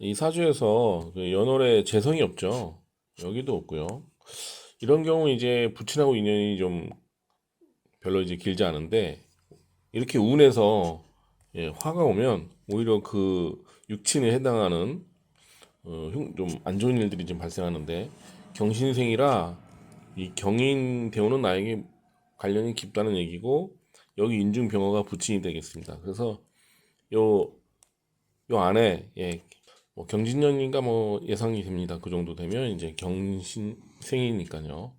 이 사주에서 그 연월에 재성이 없죠. 여기도 없고요. 이런 경우 이제 부친하고 인연이 좀 별로 이제 길지 않은데 이렇게 운에서 예, 화가 오면 오히려 그 육친에 해당하는 어, 좀안 좋은 일들이 좀 발생하는데 경신생이라 이 경인 대우는 나에게 관련이 깊다는 얘기고 여기 인중 병어가 부친이 되겠습니다. 그래서 요 요 안에 예, 뭐 경진년인가 뭐 예상이 됩니다. 그 정도 되면 이제 경신생이니까요.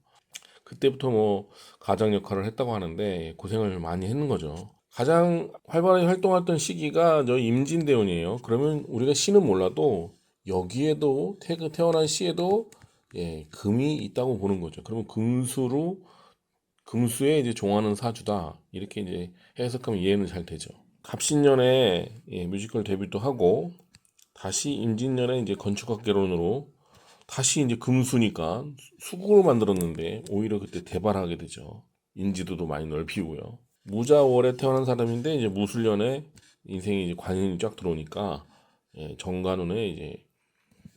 그때부터 뭐 가장 역할을 했다고 하는데 고생을 많이 했는 거죠. 가장 활발하게 활동했던 시기가 저 임진대운이에요. 그러면 우리가 시는 몰라도 여기에도 태, 태어난 시에도 예, 금이 있다고 보는 거죠. 그러면 금수로 금수에 이제 종하는 사주다 이렇게 이제 해석하면 이해는 잘 되죠. 갑신년에 예, 뮤지컬 데뷔도 하고 다시 임진년에 이제 건축학개론으로 다시 이제 금수니까 수국을 만들었는데 오히려 그때 대발하게 되죠. 인지도도 많이 넓히고요. 무자월에 태어난 사람인데 이제 무술년에 인생이 이제 관인이 쫙 들어오니까 예, 정관운에 이제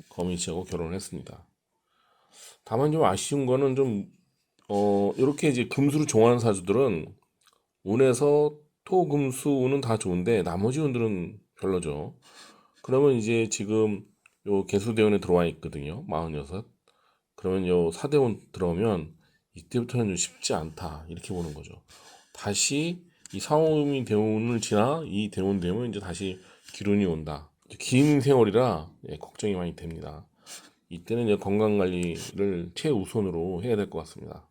거민 씨하고 결혼을 했습니다. 다만 좀 아쉬운 거는 좀 어, 이렇게 이제 금수로 종하는 사주들은 운에서 토, 금 수, 운은 다 좋은데 나머지 운들은 별로죠. 그러면 이제 지금 요 개수대원에 들어와 있거든요. 46. 그러면 요 사대원 들어오면 이때부터는 좀 쉽지 않다. 이렇게 보는 거죠. 다시 이 상호음이 대운을 지나 이 대운 되면 이제 다시 기운이 온다. 긴 세월이라 예, 걱정이 많이 됩니다. 이때는 이제 건강 관리를 최우선으로 해야 될 것 같습니다.